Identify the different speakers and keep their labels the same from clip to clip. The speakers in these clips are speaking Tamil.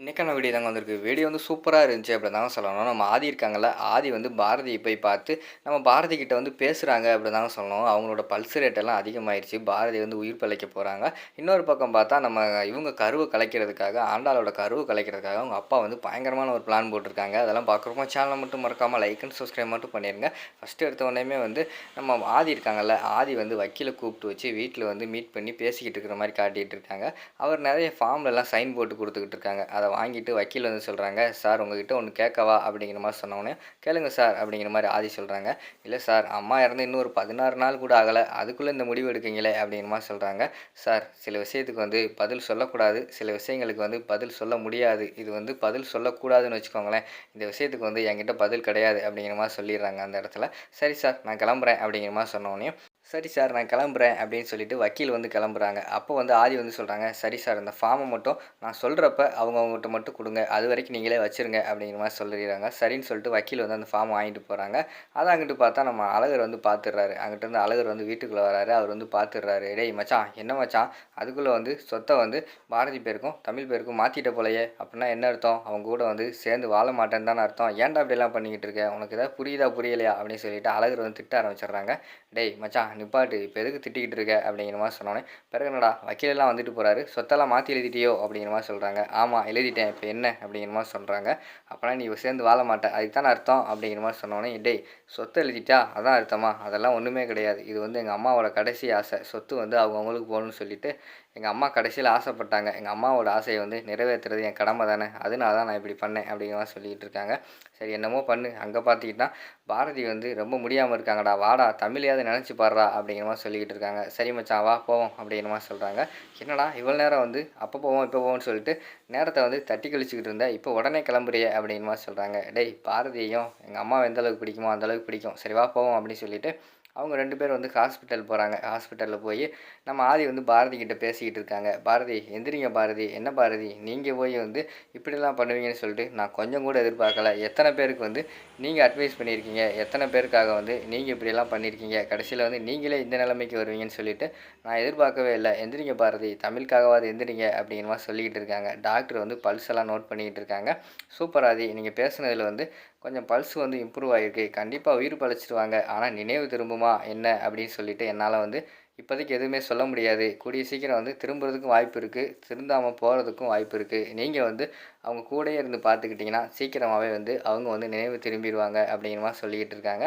Speaker 1: இன்றைக்கான வீடியோ தாங்க வந்திருக்கு. வீடியோ வந்து சூப்பராக இருந்துச்சு அப்படி தாங்க சொல்லணும். நம்ம ஆதி இருக்காங்கல்ல ஆதி வந்து பாரதியை போய் பார்த்து நம்ம பாரதி கிட்ட வந்து பேசுகிறாங்க அப்படி தாங்க சொல்லணும். அவங்களோட பல்ஸ் ரேட்டெல்லாம் அதிகமாயிருச்சு. பாரதி வந்து உயிர் பிழைக்க போகிறாங்க இன்னொரு பக்கம் பார்த்தா நம்ம இவங்க கருவை கலைக்கிறதுக்காக ஆண்டாளோட கருவை கலைக்கிறதுக்காக அவங்க அப்பா வந்து பயங்கரமான ஒரு பிளான் போட்டிருக்காங்க. அதெல்லாம் பார்க்குறப்போ சேனலை மட்டும் மறக்காமல் லைக் அண்ட் சப்ஸ்கிரைப் மட்டும் பண்ணிடுங்க ஃபஸ்ட்டு எடுத்த உடனே வந்து நம்ம ஆதி இருக்காங்கல்ல ஆதி வந்து வக்கீலை கூப்பிட்டு வச்சு வீட்டில் வந்து மீட் பண்ணி பேசிக்கிட்டு இருக்கிற மாதிரி காட்டிகிட்டு இருக்காங்க. அவர் நிறைய ஃபார்ம்லலாம் சைன் போட்டு கொடுத்துக்கிட்டு இருக்காங்க. அதை வாங்கிட்டு வக்கீல் வந்து சொல்கிறாங்க சார் உங்ககிட்ட ஒன்று கேட்கவா? அப்படிங்கிற மாதிரி சொன்னோன்னே கேளுங்க சார் அப்படிங்கிற மாதிரி ஆதி சொல்கிறாங்க இல்லை சார் அம்மா இறந்து இன்னும் ஒரு பதினாறு நாள் கூட ஆகலை அதுக்குள்ளே இந்த முடிவு எடுக்கீங்களே? அப்படிங்கிற மாதிரி சொல்கிறாங்க சார் சில விஷயத்துக்கு வந்து பதில் சொல்லக்கூடாது. சில விஷயங்களுக்கு வந்து பதில் சொல்ல முடியாது. இது வந்து பதில் சொல்லக்கூடாதுன்னு வச்சுக்கோங்களேன். இந்த விஷயத்துக்கு வந்து என்கிட்ட பதில் கிடையாது அப்படிங்கிற மாதிரி சொல்லிடுறாங்க அந்த இடத்துல. சரி சார் நான் கிளம்புறேன் அப்படிங்கிற மாதிரி சொன்னோடனே சரி சார் நான் கிளம்புறேன் அப்படின்னு சொல்லிட்டு வக்கீல் வந்து கிளம்புறாங்க. அப்போ வந்து ஆதி வந்து சொல்கிறாங்க சரி சார் இந்த ஃபார்மை மட்டும் நான் சொல்கிறப்ப அவங்க அவங்ககிட்ட மட்டும் கொடுங்க. அது வரைக்கும் நீங்களே வச்சுருங்க அப்படிங்கிற மாதிரி சொல்லிடுறாங்க. சரின்னு சொல்லிட்டு வக்கீல் வந்து அந்த ஃபார்ம் வாங்கிட்டு போகிறாங்க அதை அங்கிட்டு பார்த்தா நம்ம அழகர் வந்து பார்த்துடுறாரு. அங்கிட்டருந்து அழகர் வந்து வீட்டுக்குள்ளே வராரு. அவர் வந்து பார்த்துடுறாரு. டேய் மச்சான் என்ன மச்சான்? அதுக்குள்ளே வந்து சொத்தை வந்து பாரதி பேருக்கும் தமிழ் பேருக்கும் மாற்றிட்ட போலையே. அப்படின்னா என்ன அர்த்தம்? அவங்க கூட வந்து சேர்ந்து வாழ மாட்டேன்னு தானே அர்த்தம். ஏன்டா அப்படிலாம் பண்ணிக்கிட்டு இருக்க? உனக்கு ஏதாவது புரியுதா புரியலையா? அப்படின்னு சொல்லிட்டு அழகர் வந்து திட்ட ஆரம்பிச்சிடுறாங்க. டேய் மச்சான் நிப்பாட்டு இப்போ எதுக்கு திட்டிக்கிட்டு இருக்க? அப்படிங்கிற மாதிரி சொன்னோன்னே பிறகு என்னடா வக்கீலெல்லாம் வந்துட்டு போகிறாரு சொத்தெல்லாம் மாற்றி எழுதிட்டியோ? அப்படிங்கிற மாதிரி சொல்கிறாங்க ஆமாம் எழுதிட்டேன் இப்போ என்ன? அப்படிங்கிற மாதிரி சொல்கிறாங்க அப்போலாம் நீ சேர்ந்து வாழ மாட்டேன் அதுக்கு தானே அர்த்தம்? அப்படிங்கிற மாதிரி சொன்னோன்னே டேய் சொத்து எழுதிட்டா அதான் அர்த்தமா? அதெல்லாம் ஒன்றுமே கிடையாது. இது வந்து எங்கள் அம்மாவோட கடைசி ஆசை. சொத்து வந்து அவங்கவுங்களுக்கு போகணும்னு சொல்லிட்டு எங்கள் அம்மா கடைசியில் ஆசைப்பட்டாங்க. எங்கள் அம்மாவோட ஆசையை வந்து நிறைவேற்றுறது என் கடமை தானே. அதனால தான் நான் இப்படி பண்ணேன். அப்படிங்கிற மாதிரி சொல்லிகிட்டு இருக்காங்க. சரி என்னமோ பண்ணு. அங்கே பார்த்துக்கிட்டா பாரதி வந்து ரொம்ப முடியாமல் இருக்காங்கடா வாடா தமிழையாவது நினச்சி பாடுறா அப்படிங்கிற மாதிரி சொல்லிக்கிட்டு இருக்காங்க. சரி மச்சான் வா போவோம் அப்படிங்கிற மாதிரி சொல்கிறாங்க என்னடா இவ்வளோ நேரம் வந்து அப்போ போவோம் இப்போ போவோம்னு சொல்லிட்டு நேரத்தை வந்து தட்டி கழிச்சிக்கிட்டு இருந்தேன் இப்போ உடனே கிளம்புறிய அப்படிங்கிற மாதிரி சொல்கிறாங்க டேய் பாரதியையும் எங்கள் அம்மா எந்த அளவுக்கு பிடிக்குமோ அந்தளவுக்கு பிடிக்கும். சரி வா போவோம் அப்படின்னு சொல்லிட்டு அவங்க ரெண்டு பேர் வந்து ஹாஸ்பிட்டல் போகிறாங்க ஹாஸ்பிட்டலில் போய் நம்ம ஆதி வந்து பாரதி கிட்டே பேசிக்கிட்டு இருக்காங்க. பாரதி எந்திரிங்க பாரதி. என்ன பாரதி? நீங்கள் போய் வந்து இப்படிலாம் பண்ணுவீங்கன்னு சொல்லிட்டு நான் கொஞ்சம் கூட எதிர்பார்க்கல. எத்தனை பேருக்கு வந்து நீங்கள் அட்வைஸ் பண்ணியிருக்கீங்க? எத்தனை பேருக்காக வந்து நீங்கள் இப்படியெல்லாம் பண்ணியிருக்கீங்க? கடைசியில் வந்து நீங்களே இந்த நிலைமைக்கு வருவீங்கன்னு சொல்லிட்டு நான் எதிர்பார்க்கவே இல்லை. எந்திரிங்க பாரதி. தமிழுக்காகவாது எந்திரிங்க அப்படிங்கிற மாதிரி சொல்லிக்கிட்டு இருக்காங்க. டாக்டர் வந்து பல்ஸ் எல்லாம் நோட் பண்ணிக்கிட்டு இருக்காங்க. சூப்பர் ஆதி நீங்கள் பேசுனதில் வந்து கொஞ்சம் பல்ஸ் வந்து இம்ப்ரூவ் ஆகிருக்கு கண்டிப்பாக உயிர் பழச்சிடுவாங்க ஆனால் நினைவு திரும்புமா? என்ன? அப்படின்னு சொல்லிட்டு என்னால் வந்து இப்போதைக்கு எதுவுமே சொல்ல முடியாது. கூடிய சீக்கிரம் வந்து திரும்புறதுக்கும் வாய்ப்பு இருக்குது திருந்தாமல் போகிறதுக்கும் வாய்ப்பு இருக்குது நீங்கள் வந்து அவங்க கூடயே இருந்து பார்த்துக்கிட்டிங்கன்னா சீக்கிரமாகவே வந்து அவங்க வந்து நினைவு திரும்பிடுவாங்க அப்படிங்கிற மாதிரி சொல்லிக்கிட்டு இருக்காங்க.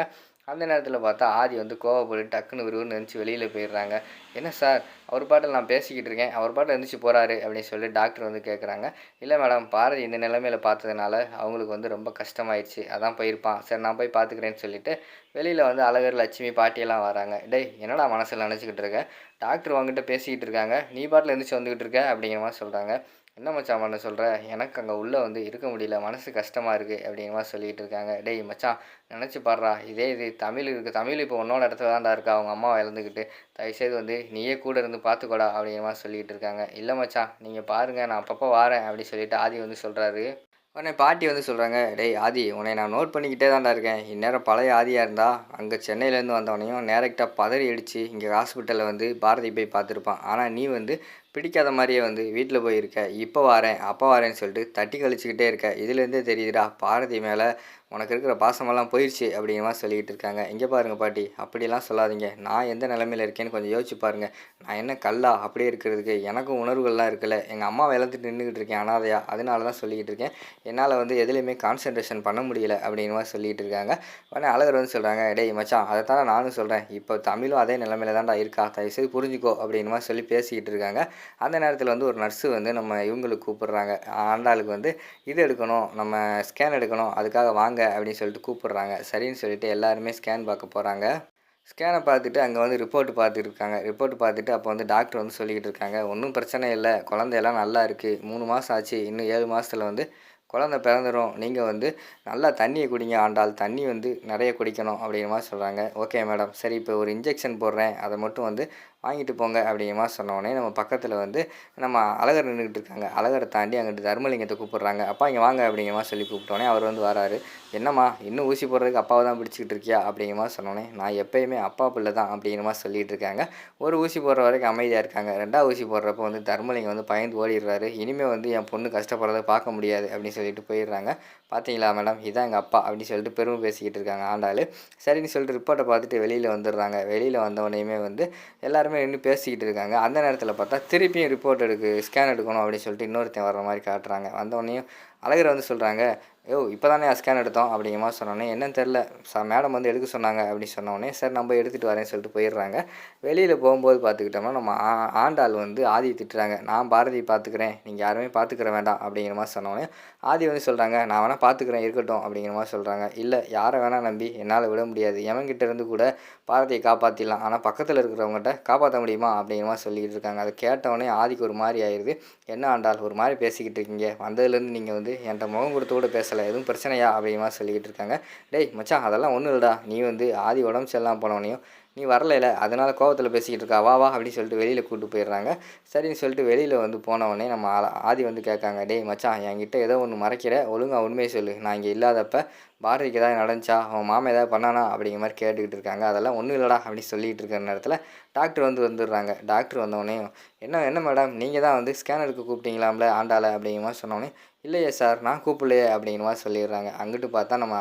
Speaker 1: அந்த நேரத்தில் பார்த்தா ஆதி வந்து கோவப்பட்டு டக்குன்னு விறுவிறுன்னு நினச்சி வெளியில் போயிடுறாங்க. என்ன சார்? அவர் பாட்டில் நான் பேசிக்கிட்டு இருக்கேன். அவர் பாட்டில் எழுந்திரிச்சு போகிறாரு அப்படின்னு சொல்லி டாக்டர் வந்து கேட்குறாங்க இல்லை மேடம் பாரதி இந்த நிலைமையில் பார்த்ததுனால அவங்களுக்கு வந்து ரொம்ப கஷ்டமாயிடுச்சு அதான் போயிருப்பான். சரி நான் போய் பார்த்துக்கிறேன்னு சொல்லிட்டு வெளியில் வந்து அழகர் லட்சுமி பாட்டியெல்லாம் வராங்க. டேய் என்னடா மனசில் நினச்சிக்கிட்டு இருக்க? டாக்டர் உங்ககிட்ட பேசிக்கிட்டு இருக்காங்க. நீ பாட்டில் எழுந்திரிச்சு வந்துக்கிட்டு இருக்க அப்படிங்கிற மாதிரி சொல்கிறாங்க என்ன மச்சான் பண்ண சொல்கிற எனக்கு அங்கே உள்ளே வந்து இருக்க முடியல. மனசு கஷ்டமாக இருக்குது அப்படிங்கிற சொல்லிகிட்டு இருக்காங்க. டேய் மச்சான் நினச்சி பாடுறா இதே இது தமிழ் இருக்குது தமிழ் இப்போ உன்னோட இடத்துல தான்டா இருக்கா? அவங்க அம்மா இழந்துக்கிட்டு தயவுசெய்து வந்து நீயே கூட இருந்து பார்த்துக்கோடா அப்படிங்கிற சொல்லிகிட்டு இருக்காங்க. இல்லை மச்சான் நீங்கள் பாருங்கள் நான் அப்பப்போ வாரேன் அப்படின்னு சொல்லிட்டு ஆதி வந்து சொல்கிறாரு உடனே பாட்டி வந்து சொல்கிறாங்க டேய் ஆதி உன்னை நான் நோட் பண்ணிக்கிட்டே தான்டா இருக்கேன். இந்நேரம் பழைய ஆதியாக இருந்தால் அங்கே சென்னையிலேருந்து வந்தவனையும் டேரெக்டாக பதறி அடித்து இங்கே ஹாஸ்பிட்டலில் வந்து பாரதி போய் பார்த்துருப்பான். ஆனால் நீ வந்து பிடிக்காத மாதிரியே வந்து வீட்டில் போயிருக்க இப்போ வரேன் அப்போ வரேன்னு சொல்லிட்டு தட்டி கழிச்சிக்கிட்டே இருக்க. இதுலேருந்தே தெரியுதுடா பாரதி மேலே உனக்கு இருக்கிற பாசமெல்லாம் போயிடுச்சு அப்படிங்கிற மாதிரி சொல்லிக்கிட்டு இருக்காங்க. இங்கே பாருங்கள் பாட்டி அப்படிலாம் சொல்லாதீங்க. நான் எந்த நிலமையில இருக்கேன்னு கொஞ்சம் யோசிச்சு பாருங்கள் நான் என்ன கல்லா அப்படியே இருக்கிறதுக்கு எனக்கும் உணர்வுகள்லாம் இருக்குல்ல. எங்கள் அம்மா விளந்துட்டு நின்றுக்கிட்டு இருக்கேன் அனாதையா அதனால தான் சொல்லிக்கிட்டு இருக்கேன். என்னால் வந்து எதுலேயுமே கான்சன்ட்ரேஷன் பண்ண முடியல அப்படிங்கிற மாதிரி சொல்லிகிட்டு இருக்காங்க. உடனே அழகர் வந்து சொல்கிறாங்க டேய் மச்சான் அதை தானே நானும் சொல்கிறேன் இப்போ தமிழும் அதே நிலமையில தான்டா இருக்கா? தயவுசெய்து புரிஞ்சுக்கோ அப்படிங்கிற மாதிரி சொல்லி பேசிக்கிட்டு இருக்காங்க. அந்த நேரத்தில் வந்து ஒரு நர்ஸு வந்து நம்ம இவங்களுக்கு கூப்பிடுறாங்க. ஆண்டாளுக்கு வந்து இது எடுக்கணும் நம்ம ஸ்கேன் எடுக்கணும் அதுக்காக வாங்க அப்படின்னு சொல்லிட்டு கூப்பிடுறாங்க. சரின்னு சொல்லிட்டு எல்லாருமே ஸ்கேன் பார்க்க போகிறாங்க ஸ்கேனை பார்த்துட்டு அங்கே வந்து ரிப்போர்ட் பார்த்துட்டு இருக்காங்க. ரிப்போர்ட் பார்த்துட்டு அப்போ வந்து டாக்டர் வந்து சொல்லிக்கிட்டு இருக்காங்க. ஒன்றும் பிரச்சனை இல்லை. குழந்தையெல்லாம் நல்லா இருக்குது மூணு மாதம் ஆச்சு. இன்னும் ஏழு மாதத்தில் வந்து குழந்த பிறந்துடும் நீங்கள் வந்து நல்லா தண்ணியை குடிங்க ஆண்டால் தண்ணி வந்து நிறைய குடிக்கணும் அப்படிங்கிற மாதிரி சொல்கிறாங்க ஓகே மேடம். சரி இப்போ ஒரு இன்ஜெக்ஷன் போடுறேன். அதை மட்டும் வந்து வாங்கிட்டு போங்க அப்படிங்கிற மாதிரி சொன்னோடனே நம்ம பக்கத்தில் வந்து நம்ம அழகர் நின்றுக்கிட்டு இருக்காங்க. அழகரை தாண்டி அங்கிட்டு தர்மலிங்கத்தை கூப்பிட்றாங்க. அப்பா இங்கே வாங்க அப்படிங்கிற மாதிரி சொல்லி கூப்பிட்டோன்னே அவர் வந்து வராரு. என்னம்மா இன்னும் ஊசி போடுறதுக்கு அப்பாவை தான் பிடிச்சிக்கிட்டு இருக்கியா? அப்படிங்கிற மாதிரி சொன்னோன்னே நான் எப்பயுமே அப்பா பிள்ளை தான் அப்படிங்கிற மாதிரி சொல்லிகிட்டு இருக்காங்க. ஒரு ஊசி போடுற வரைக்கும் அமைதியாக இருக்காங்க. ரெண்டாவது ஊசி போடுறப்போ வந்து தர்மலிங்கம் வந்து பயந்து ஓடிடுறாரு. இனிமேல் வந்து என் பொண்ணு கஷ்டப்படுறதை பார்க்க முடியாது அப்படின்னு சொல்லிட்டு போயிடுறாங்க. பார்த்தீங்களா மேடம் இதான் எங்கள் அப்பா அப்படின்னு சொல்லிட்டு பெருமை பேசிக்கிட்டு இருக்காங்க ஆண்டாள். சரின்னு சொல்லிட்டு ரிப்போர்ட்டை பார்த்துட்டு வெளியில் வந்துடுறாங்க. வெளியில் வந்தவனையுமே வந்து எல்லாருமே நின்று பேசிக்கிட்டு இருக்காங்க. அந்த நேரத்தில் பார்த்தா திருப்பியும் ரிப்போர்ட் எடுக்கு ஸ்கேன் எடுக்கணும் அப்படின்னு சொல்லிட்டு இன்னொருத்தன் வர்ற மாதிரி காட்டுறாங்க. வந்தவனையும் அழகர் வந்து சொல்கிறாங்க ஓ இப்போ தானே ஸ்கேன் எடுத்தோம் அப்படிங்கிற மாதிரி சொன்னோன்னே என்னன்னு தெரில சார் மேடம் வந்து எடுக்க சொன்னாங்க அப்படின்னு சொன்னோடனே சரி நம்ம எடுத்துகிட்டு வரேன்னு சொல்லிட்டு போயிடுறாங்க. வெளியில் போகும்போது பார்த்துக்கிட்டோம்னா நம்ம ஆ ஆண்டாள் வந்து ஆதி திட்டுறாங்க. நான் பாரதி பார்த்துக்கிறேன். நீங்கள் யாருமே பார்த்துக்கிற வேண்டாம் அப்படிங்கிற மாதிரி சொன்னோடனே ஆதி வந்து சொல்கிறாங்க நான் வேணால் பார்த்துக்கிறேன் இருக்கட்டும் அப்படிங்கிற மாதிரி சொல்கிறாங்க இல்லை யாரை வேணால் நம்பி என்னால் விட முடியாது. எவன்கிட்ட இருந்து கூட பாரதியை காப்பாற்றிடலாம் ஆனால் பக்கத்தில் இருக்கிறவங்ககிட்ட காப்பாற்ற முடியுமா? அப்படிங்கிற மாதிரி சொல்லிக்கிட்டு இருக்காங்க. அதை கேட்டவொடனே ஆதிக்கு ஒரு மாதிரி ஆயிடுது என்ன ஆண்டாள் ஒரு மாதிரி பேசிக்கிட்டு இருக்கீங்க. வந்ததுலேருந்து நீங்கள் வந்து என்கிட்ட முகம் கொடுத்து கூட பேசலை எதுவும் பிரச்சனையா அப்படிமா சொல்லிக்கிட்டு இருக்காங்க. டேய் மச்சான் அதெல்லாம் ஒன்றும் இல்லைடா. நீ வந்து ஆதி உடம்பு சரியில்லாமல் போனவனையும் நீ வரலையில அதனால் கோவத்தில் பேசிக்கிட்டு இருக்கா வா வா அப்படின்னு சொல்லிட்டு வெளியில் கூப்பிட்டு போயிடுறாங்க. சரின்னு சொல்லிட்டு வெளியில் வந்து போனவொடனே நம்ம ஆ- ஆதி வந்து கேட்காங்க டேய் மச்சான் என்கிட்ட ஏதோ ஒன்று மறைக்கிற ஒழுங்காக உண்மையை சொல்லு. நான் இங்கே இல்லாதப்ப பாரதிக்கு ஏதாவது நடந்துச்சா? அவன் மாமா ஏதாவது பண்ணானா? அப்படிங்கிற மாதிரி கேட்டுக்கிட்டு இருக்காங்க. அதெல்லாம் ஒன்றும் இல்லைடா அப்படின்னு சொல்லிக்கிட்டு இருக்கிற நேரத்தில் டாக்டர் வந்து வந்துடுறாங்க. டாக்டர் வந்தவொடனே என்ன என்ன மேடம்? நீங்கள் தான் வந்து ஸ்கேனருக்கு எடுக்க கூப்பிட்டீங்களாம்ல ஆண்டாள? அப்படிங்கிற மாதிரி சொன்னோடனே இல்லையே சார் நான் கூப்பிடலையே அப்படிங்கிற மாதிரி சொல்லிடுறாங்க. அங்கிட்டு பார்த்தா நம்ம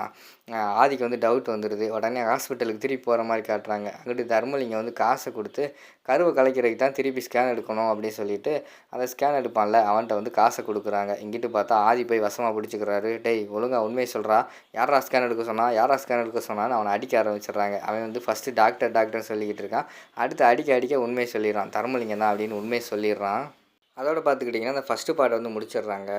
Speaker 1: ஆதிக்கு வந்து டவுட் வந்துடுது உடனே ஹாஸ்பிட்டலுக்கு திருப்பி போகிற மாதிரி காட்டுறாங்க. அங்கிட்டு தர்மலிங்கம் வந்து காசை கொடுத்து கருவை கலைக்கிறதுக்கு தான் திருப்பி ஸ்கேன் எடுக்கணும் அப்படின்னு சொல்லிட்டு அந்த ஸ்கேன் எடுப்பான்ல அவன்கிட்ட வந்து காசை கொடுக்குறாங்க. இங்கிட்டு பார்த்தா ஆதி போய் வசமாக பிடிச்சிக்கிறாரு. டேய் ஒழுங்கா உண்மையை சொல்கிறா யாரா ஸ்கேன் எடுக்க சொன்னால் யாரா ஸ்கேன் எடுக்க சொன்னான்னு அவனை அடிக்க ஆரம்பிச்சிடுறாங்க. அவன் வந்து ஃபஸ்ட்டு டாக்டர் டாக்டர்னு சொல்லிக்கிட்டு இருக்கான். அடுத்து அடிக்க அடிக்க உண்மையை சொல்லிடுறான். தர்மலிங்கம் தான் அப்படின்னு உண்மையை சொல்லிடுறான். அதோட பார்த்துக்கிட்டிங்கன்னா அந்த ஃபஸ்ட்டு பார்ட் வந்து முடிச்சிடுறாங்க.